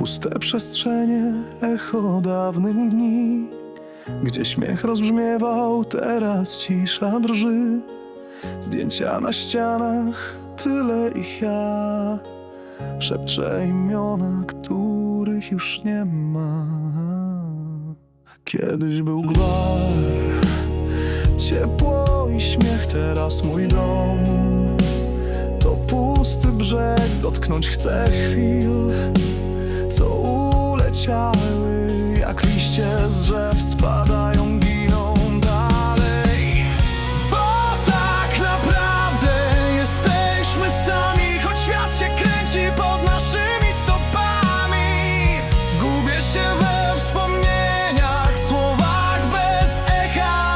Puste przestrzenie, echo dawnych dni Gdzie śmiech rozbrzmiewał, teraz cisza drży. Zdjęcia na ścianach, tyle ich ja. Szepczę imiona, których już nie ma. Kiedyś był gwar Ciepło i śmiech, teraz mój dom. To pusty brzeg, dotknąć chcę chwil Co uleciały, jak liście z drzew Spadają, giną dalej. Bo tak naprawdę jesteśmy sami Choć świat się kręci pod naszymi stopami. Gubię się we wspomnieniach, słowach bez echa.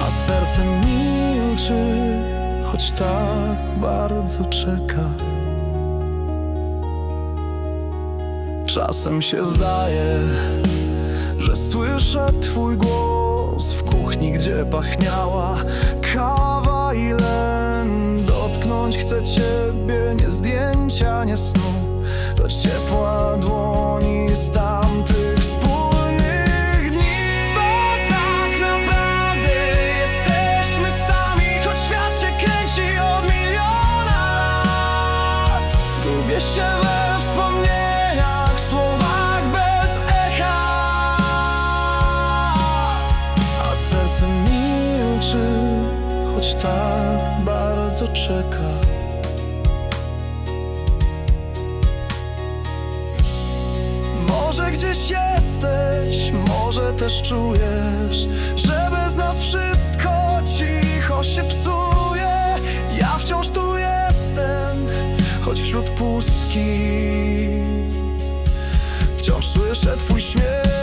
A serce milczy, choć tak bardzo czeka Czasem się zdaje, że słyszę twój głos w kuchni, gdzie pachniała kawa i len. Dotknąć chcę ciebie, nie zdjęcia, nie snu, lecz ciepła dłoni z choć tak bardzo czeka. Może gdzieś jesteś, może też czujesz Że bez nas wszystko cicho się psuje. Ja wciąż tu jestem, choć wśród pustki. Wciąż słyszę twój śmiech